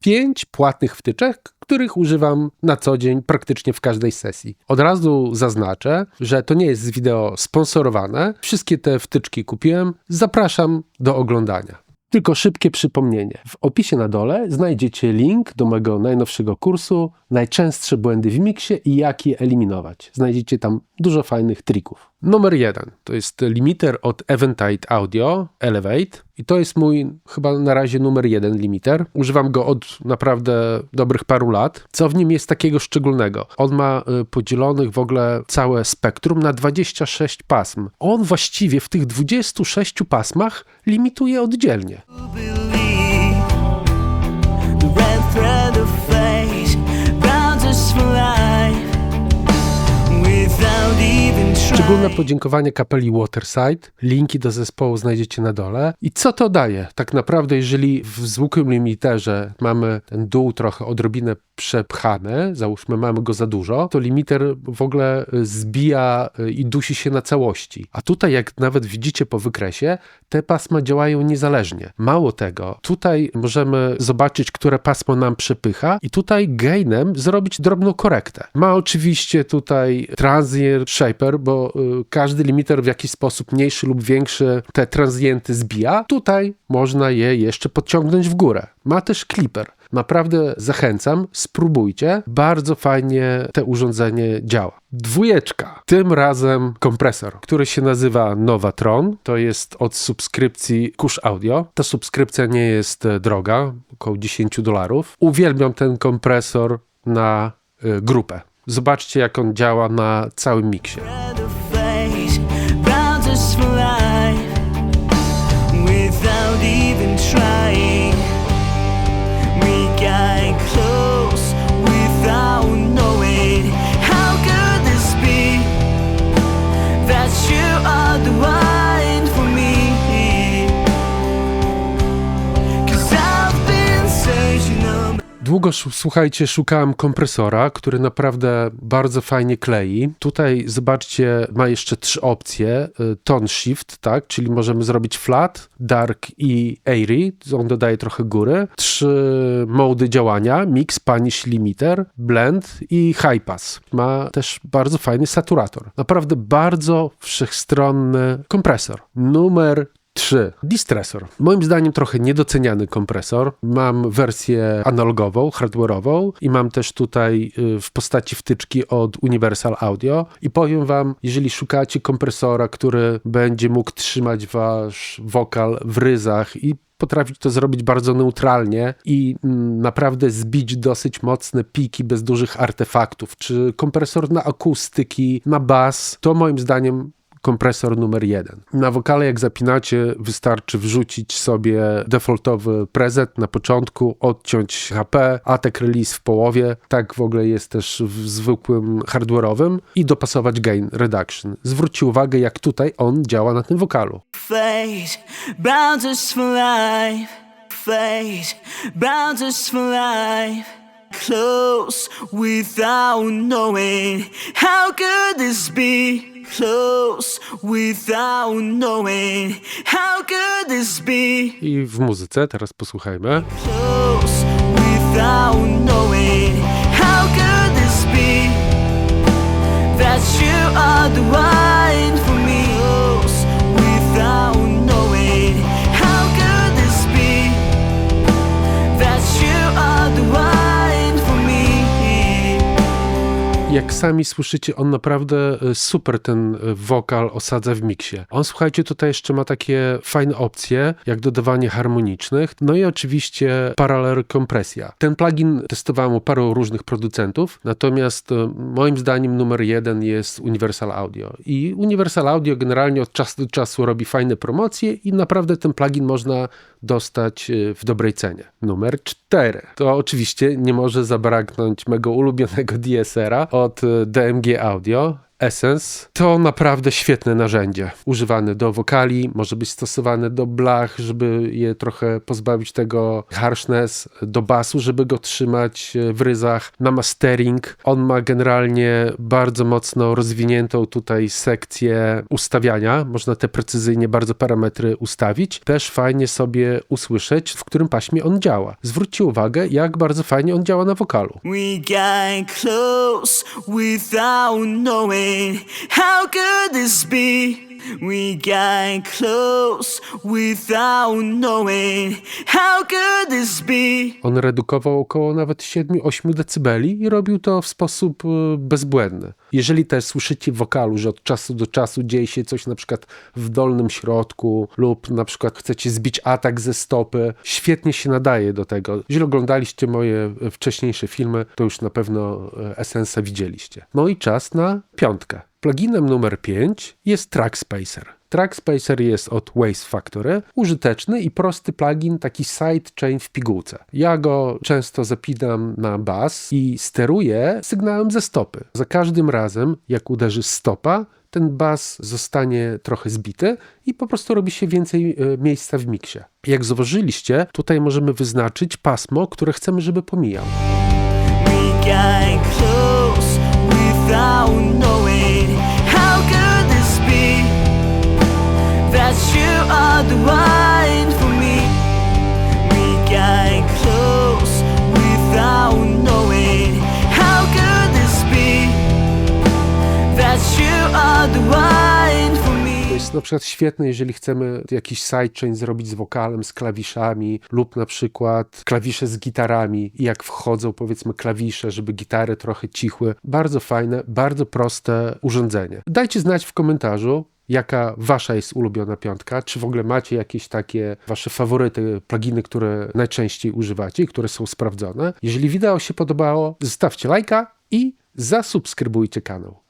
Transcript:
pięć płatnych wtyczek, których używam na co dzień praktycznie w każdej sesji. Od razu zaznaczę, że to nie jest wideo sponsorowane. Wszystkie te wtyczki kupiłem. Zapraszam do oglądania. Tylko szybkie przypomnienie. W opisie na dole znajdziecie link do mojego najnowszego kursu Najczęstsze błędy w miksie i jak je eliminować. Znajdziecie tam dużo fajnych trików. Numer jeden to jest limiter od Eventide Audio Elevate i to jest mój chyba na razie numer jeden limiter. Używam go od naprawdę dobrych paru lat. Co w nim jest takiego szczególnego? On ma y, podzielonych w ogóle całe spektrum na 26 pasm. On właściwie w tych 26 pasmach limituje oddzielnie. believe Szczególne podziękowanie kapeli Waterside. Linki do zespołu znajdziecie na dole. I co to daje? Tak naprawdę, jeżeli w zwykłym limiterze mamy ten dół trochę odrobinę przepchany, załóżmy mamy go za dużo, to limiter w ogóle y, zbija y, i dusi się na całości. A tutaj, jak nawet widzicie po wykresie, te pasma działają niezależnie. Mało tego, tutaj możemy zobaczyć, które pasmo nam przepycha i tutaj gainem zrobić drobną korektę. Ma oczywiście tutaj transient shaper, bo y, każdy limiter w jakiś sposób mniejszy lub większy te transienty zbija. Tutaj można je jeszcze podciągnąć w górę. Ma też clipper. Naprawdę zachęcam, spróbujcie. Bardzo fajnie te urządzenie działa. Dwójeczka. Tym razem kompresor, który się nazywa Novatron. To jest od subskrypcji Kush Audio. Ta subskrypcja nie jest e, droga, około 10 dolarów. Uwielbiam ten kompresor na y, grupę. Zobaczcie, jak on działa na całym miksie. Długo, słuchajcie, szukałem kompresora, który naprawdę bardzo fajnie klei. Tutaj zobaczcie, ma jeszcze trzy opcje. y, Tone shift, tak, czyli możemy zrobić flat, dark i airy. On dodaje trochę góry. Trzy mody działania, mix, punish, limiter, blend i high pass. Ma też bardzo fajny saturator. Naprawdę bardzo wszechstronny kompresor. Numer 3. Distressor. Moim zdaniem trochę niedoceniany kompresor. Mam wersję analogową, hardware'ową i mam też tutaj y, w postaci wtyczki od Universal Audio i powiem wam, jeżeli szukacie kompresora, który będzie mógł trzymać wasz wokal w ryzach i potrafić to zrobić bardzo neutralnie i mm, naprawdę zbić dosyć mocne piki bez dużych artefaktów, czy kompresor na akustyki, na bas, to moim zdaniem kompresor numer jeden. Na wokale, jak zapinacie, wystarczy wrzucić sobie defaultowy preset na początku, odciąć HP, attack release w połowie. Tak w ogóle jest też w zwykłym hardware'owym i dopasować gain reduction. Zwróćcie uwagę, jak tutaj on działa na tym wokalu. for life for life close without knowing how could this be close without knowing how could this be I w muzyce, teraz posłuchajmy. close without knowing how could this be that you are the one Jak sami słyszycie, on naprawdę y, super ten y, wokal osadza w miksie. On, słuchajcie, tutaj jeszcze ma takie fajne opcje, jak dodawanie harmonicznych, no i oczywiście parallel kompresja. Ten plugin testowałem u paru różnych producentów, natomiast y, moim zdaniem numer jeden jest Universal Audio. I Universal Audio generalnie od czasu do czasu robi fajne promocje i naprawdę ten plugin można dostać w dobrej cenie. Numer 4. To oczywiście nie może zabraknąć mego ulubionego DSR-a od y, DMG Audio. Essence to naprawdę świetne narzędzie. Używane do wokali, może być stosowane do blach, żeby je trochę pozbawić tego harshness, do basu, żeby go trzymać e, w ryzach, na mastering. On ma generalnie bardzo mocno rozwiniętą tutaj sekcję ustawiania. Można te precyzyjnie bardzo parametry ustawić. Też fajnie sobie usłyszeć, w którym paśmie on działa. Zwróćcie uwagę, jak bardzo fajnie on działa na wokalu. We got close without knowing how could this be. We got close without knowing how this be. On redukował około nawet 7-8 decybeli i robił to w sposób e, bezbłędny. Jeżeli też słyszycie w wokalu, że od czasu do czasu dzieje się coś na przykład w dolnym środku lub na przykład chcecie zbić atak ze stopy, świetnie się nadaje do tego. Jeżeli oglądaliście moje e, wcześniejsze filmy, to już na pewno e, Essensa widzieliście. No i czas na piątkę. Pluginem numer 5 jest Track Spacer. Track Spacer jest od Waste Factory. Użyteczny i prosty plugin, taki sidechain w pigułce. Ja go często zapinam na bas i steruję sygnałem ze stopy. Za każdym razem, jak uderzy stopa, ten bas zostanie trochę zbity i po prostu robi się więcej e, miejsca w miksie. Jak zauważyliście, tutaj możemy wyznaczyć pasmo, które chcemy, żeby pomijał. We To jest na przykład świetne, jeżeli chcemy jakiś sidechain zrobić z wokalem, z klawiszami lub na przykład klawisze z gitarami i jak wchodzą powiedzmy klawisze, żeby gitary trochę cichły. Bardzo fajne, bardzo proste urządzenie. Dajcie znać w komentarzu, jaka wasza jest ulubiona piątka, czy w ogóle macie jakieś takie wasze faworyty, pluginy, które najczęściej używacie i które są sprawdzone. Jeżeli wideo się podobało, zostawcie lajka i zasubskrybujcie kanał.